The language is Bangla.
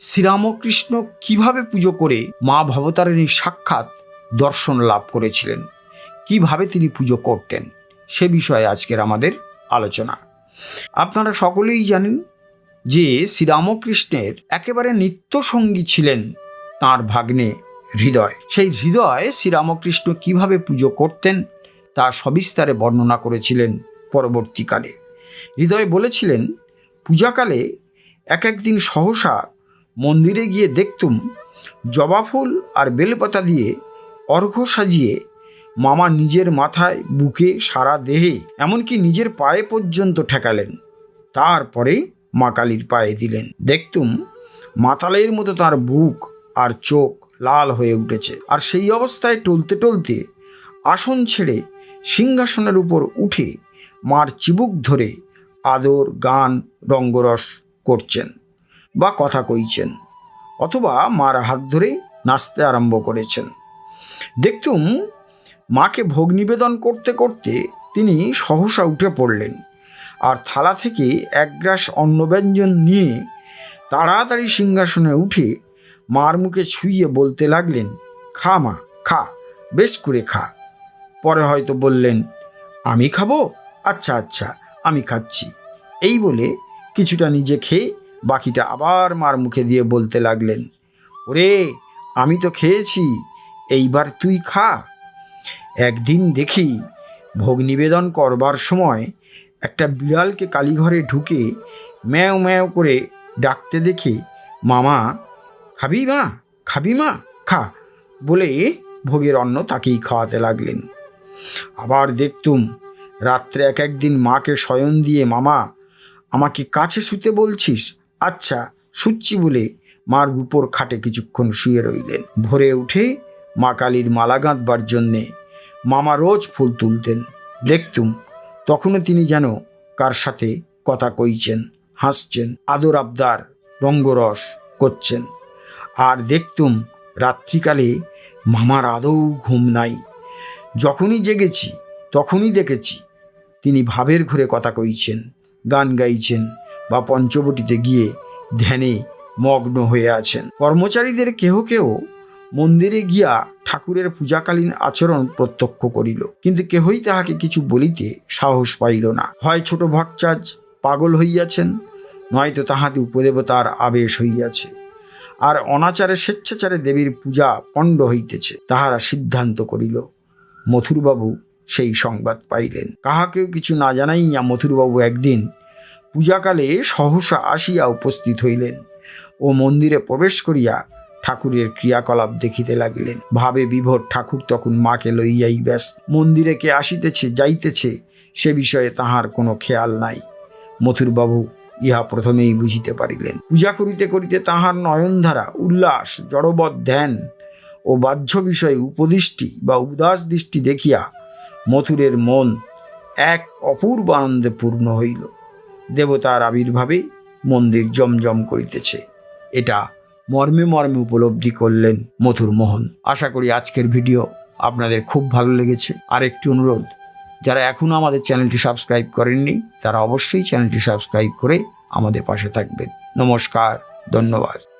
শ্রীরামকৃষ্ণ কীভাবে পুজো করে মা ভবতারিণীর সাক্ষাৎ দর্শন লাভ করেছিলেন? কীভাবে তিনি পুজো করতেন? সে বিষয়ে আজকের আমাদের আলোচনা। আপনারা সকলেই জানেন যে শ্রীরামকৃষ্ণের একেবারে নিত্যসঙ্গী ছিলেন তার ভাগ্নে হৃদয়। সেই হৃদয় শ্রীরামকৃষ্ণ কীভাবে পুজো করতেন তা সবিস্তারে বর্ণনা করেছিলেন পরবর্তীকালে। হৃদয় বলেছিলেন, পূজাকালে এক একদিন সহসা মন্দিরে গিয়ে দেখতুম জবা ফুল আর বেলপাতা দিয়ে অর্ঘ্য সাজিয়ে মামা নিজের মাথায় বুকে সারা দেহে এমনকি নিজের পায়ে পর্যন্ত ঠেকালেন। তারপরে মা কালীর পায়ে দিলেন। দেখতুম মাতালের মতো তার বুক আর চোখ লাল হয়ে উঠেছে। আর সেই অবস্থায় টলতে টলতে আসন ছেড়ে সিংহাসনের উপর উঠে মার চিবুক ধরে আদর, গান, রঙ্গরস করছেন। বা কথা কইছেন অথবা মার হাত ধরে নাচতে আরম্ভ করেছেন। দেখতুম মাকে ভোগ নিবেদন করতে করতে তিনি সহসা উঠে পড়লেন আর থালা থেকে এক গ্রাস অন্নব্যঞ্জন নিয়ে তাড়াতাড়ি সিংহাসনে উঠে মার মুখে ছুঁয়ে বলতে লাগলেন, খা মা, খা, বেশ করে খা। পরে হয়তো বললেন, আমি খাব? আচ্ছা আচ্ছা আমি খাচ্ছি। এই বলে কিছুটা নিজে খেয়ে বাকিটা আবার মার মুখে দিয়ে বলতে লাগলেন, ওরে, আমি তো খেয়েছি, এইবার তুই খা। একদিন দেখি ভোগ নিবেদন করবার সময় একটা বিড়ালকে কালীঘরে ঢুকে ম্যাও ম্যাও করে ডাকতে দেখে, মামা, খাবি মা? খাবি মা? খা। বলে ভোগের অন্ন তাকেই খাওয়াতে লাগলেন। আবার দেখতুম রাত্রে এক একদিন মাকে শয়ন দিয়ে, মামা, আমাকে কাছে শুতে বলছিস? আচ্ছা শুচ্ছি বলে মার উপর খাটে কিছুক্ষণ শুয়ে রইলেন। ভোরে উঠে মা কালীর মালা গাঁথবার জন্যে মামা রোজ ফুল তুলতেন। দেখতুম, তখনও তিনি যেন কার সাথে কথা কইছেন, হাসছেন, আদর আবদার, রঙ্গরস করছেন। আর দেখতুম, রাত্রিকালে মামার আদৌ ঘুম নাই। যখনই জেগেছি, তখনই দেখেছি, তিনি ভাবের ঘরে কথা কইছেন, গান গাইছেন বা পঞ্চবটিতে গিয়ে ধ্যানে মগ্ন হয়ে আছেন। কর্মচারীদের কেহ কেহ মন্দিরে গিয়া ঠাকুরের পূজাকালীন আচরণ প্রত্যক্ষ করিল, কিন্তু কেহই তাহাকে কিছু বলিতে সাহস পাইল না। হয় ছোট ভট্টাচ পাগল হইয়াছেন, নয়তো তাহাতে উপদেবতার আবেশ হইয়াছে, আর অনাচারে স্বেচ্ছাচারে দেবীর পূজা পণ্ড হইতেছে, তাহারা সিদ্ধান্ত করিল, মথুরবাবু সেই সংবাদ পাইলেন। কাহাকেও কিছু না জানাইয়া মথুরবাবু একদিন পূজাকালে সহসা আসিয়া উপস্থিত হইলেন ও মন্দিরে প্রবেশ করিয়া ঠাকুরের ক্রিয়াকলাপ দেখিতে লাগিলেন। ভাবে বিভোর ঠাকুর তখন মাকে লইয়াই ব্যস্ত। মন্দিরে কে আসিতেছে, যাইতেছে, সে বিষয়ে তাহার কোনো খেয়াল নাই। মথুরবাবু ইহা প্রথমেই বুঝিতে পারিলেন। পূজা করিতে করিতে তাহার নয়নধারা, উল্লাস, জড়বৎ ধ্যান ও বাহ্য বিষয়ে উপদৃষ্টি বা উদাস দৃষ্টি দেখিয়া মথুরের মন এক অপূর্ব আনন্দে পূর্ণ হইল। দেবতার আবির্ভাবে মন্দির জমজম করিতেছে। এটা মর্মে মর্মে উপলব্ধি করলেন মথুর মোহন। আশা করি আজকের ভিডিও আপনাদের খুব ভালো লেগেছে। আর একটি অনুরোধ, যারা এখনও আমাদের চ্যানেলটি সাবস্ক্রাইব করেননি, তারা অবশ্যই চ্যানেলটি সাবস্ক্রাইব করে আমাদের পাশে থাকবেন। নমস্কার, ধন্যবাদ।